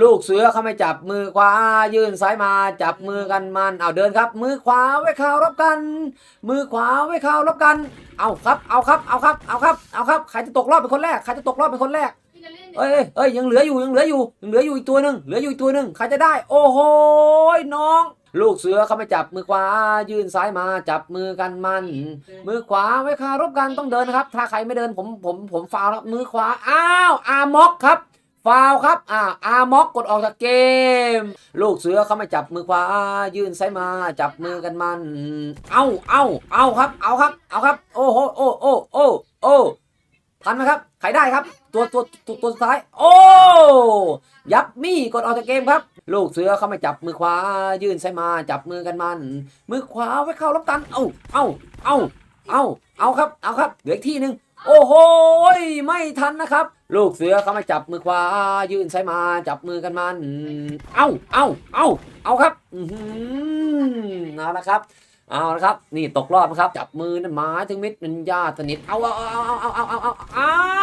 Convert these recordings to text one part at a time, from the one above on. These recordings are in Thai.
ลูกเสือเขาไม่จับมือขวา ยื่นซ้ายมาจับมือกันมันเอาเดินครับ มือขวาไว้ข่าวรับกัน มือขวาไว้ข่าวรับกัน เอาครับ เอาครับ เอาครับ เอาครับ เอาครับ ใครจะตกรอบเป็นคนแรก ใครจะตกรอบเป็นคนแรก เอ้ยเอ้ยยังเหลืออยู่ ยังเหลืออยู่ ยังเหลืออยู่อีกตัวหนึ่งเหลืออยู่อีกตัวหนึ่งใครจะได้ โอ้โห น้อง ลูกเสือเขาไม่จับมือขวา ยื่นซ้ายมาจับมือกันมัน มือขวาไว้คารบกันต้องเดินนะครับ ถ้าใครไม่เดินผมผมผมฟาวแล้วมือขวา อ้าว อามอกครับ ฟาวครับ อ่า อาม็อกกดออกจากเกม ลูกเสือเขาไม่จับมือขวา ยื่นซ้ายมา จับมือกันมัน เอา เอา เอาครับ เอาครับ เอาครับ โอ้โห โอ้ โอ้ โอ้ โอ้ ทันไหมครับ ใครได้ครับ ตัวตัวตัวตัวสุดท้าย โอ้ ยับมี่กดออกจากเกมครับ ลูกเสือเขาไม่จับมือขวา ยื่นซ้ายมา จับมือกันมัน มือขวาไว้เข้ารับกัน เอา เอา เอา เอา เอาครับ เอาครับ เหลืออีกที่หนึ่งโอ้โห ไม่ทันนะครับ ลูกเสือเขามาจับมือขวา ยื่นใช้มา จับมือกันมัน เอาเอาเอาเอาครับ อืมเอาละครับ เอาละครับ นี่ตกรอบนะครับ จับมือนั่นหมายถึงมิตรเป็นญาติสนิท เอาเอาเอาเอาเอาเอาเอา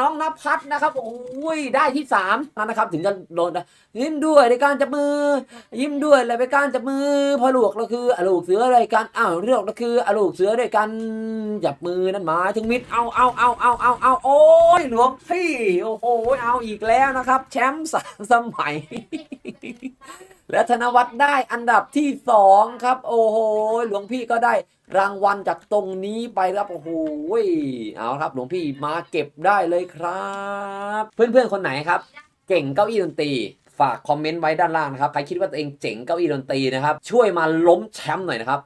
น้องนภัสนะครับ โอ้ย ได้ที่สามนะครับ ถึงจะโดนนะยิ้มด้วยในการจับมือ ยิ้มด้วยอะไรไปการจับมือ พอลูกเราคืออลูกเสืออะไรกันอ้าวเรื่องเราคืออลูกเสือด้วยกันจับมือนั่นหมายถึงมิตรเอาเอาเอาเอาเอาเอาโอ้ยหลวงพี่โอ้โหเอาอีกแล้วนะครับ แชมป์สามสมัย และธนวัฒน์ได้อันดับที่สองครับ โอ้โห หลวงพี่ก็ได้รางวัลจากตรงนี้ไปครับโอ้โหเอาครับ หลวงพี่มาเก็บได้เลยครับ เพื่อนๆคนไหนครับ เก่งเก้าอี้ดนตรีฝากคอมเมนต์ไว้ด้านล่างนะครับ ใครคิดว่าตัวเองเจ๋งเก้าอี้ดนตรีนะครับ ช่วยมาล้มแชมป์หน่อยนะครับ